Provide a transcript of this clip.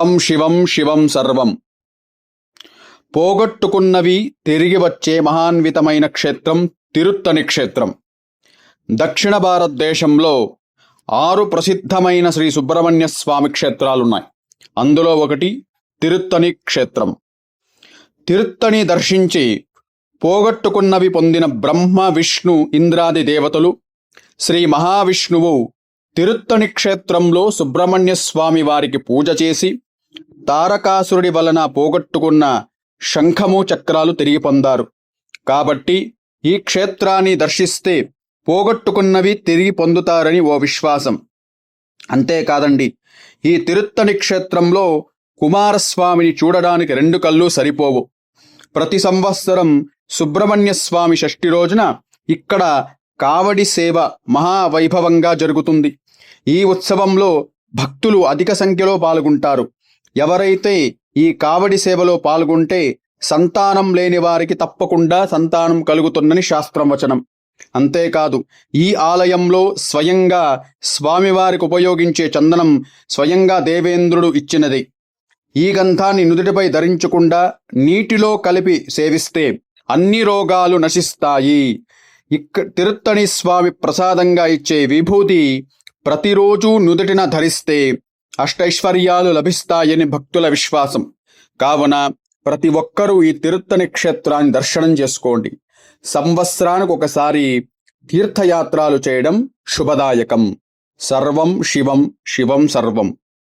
ఓం శివం శివం సర్వం. పోగొట్టుకున్నవి తిరిగి వచ్చే మహాన్వితమైన క్షేత్రం తిరుత్తని క్షేత్రం. దక్షిణ భారతదేశంలో ఆరు ప్రసిద్ధమైన శ్రీ సుబ్రహ్మణ్య స్వామి క్షేత్రాలున్నాయి. అందులో ఒకటి తిరుత్తని క్షేత్రం. తిరుత్తని దర్శించి పోగొట్టుకున్నవి పొందిన బ్రహ్మ విష్ణు ఇంద్రాది దేవతలు శ్రీ మహావిష్ణువు తిరుత్తని క్షేత్రంలో సుబ్రహ్మణ్య స్వామి వారికి పూజ చేసి తారకాసురుడి వలన పోగొట్టుకున్న శంఖము చక్రాలు తిరిగి పొందారు. కాబట్టి ఈ క్షేత్రాన్ని దర్శిస్తే పోగొట్టుకున్నవి తిరిగి పొందుతారని ఓ విశ్వాసం. అంతేకాదండి ఈ తిరుత్తని క్షేత్రంలో కుమారస్వామిని చూడడానికి రెండు కళ్ళు సరిపోవు. ప్రతి సంవత్సరం సుబ్రహ్మణ్య స్వామి షష్ఠి రోజున ఇక్కడ కావడి సేవ మహావైభవంగా జరుగుతుంది. ఈ ఉత్సవంలో భక్తులు అధిక సంఖ్యలో పాల్గొంటారు. ఎవరైతే ఈ కావడి సేవలో పాల్గొంటే సంతానం లేని వారికి తప్పకుండా సంతానం కలుగుతుందని శాస్త్రం వచనం. అంతేకాదు ఈ ఆలయంలో స్వయంగా స్వామివారికి ఉపయోగించే చందనం స్వయంగా దేవేంద్రుడు ఇచ్చినది. ఈ గంధాన్ని నుదుటిపై ధరించకుండా నీటిలో కలిపి సేవిస్తే అన్ని రోగాలు నశిస్తాయి. ఇక్క తిరుత్తణి స్వామి ప్రసాదంగా ఇచ్చే విభూతి ప్రతిరోజు నుదుటిన ధరిస్తే అష్టైశ్వర్యాలు లభిస్తాయని భక్తుల విశ్వాసం. కావున ప్రతి ఒక్కరూ ఈ తిరుత్తని క్షేత్రాన్ని దర్శనం చేసుకోండి. సంవత్సరానికి ఒకసారి తీర్థయాత్రలు చేయడం శుభదాయకం. సర్వం శివం శివం సర్వం.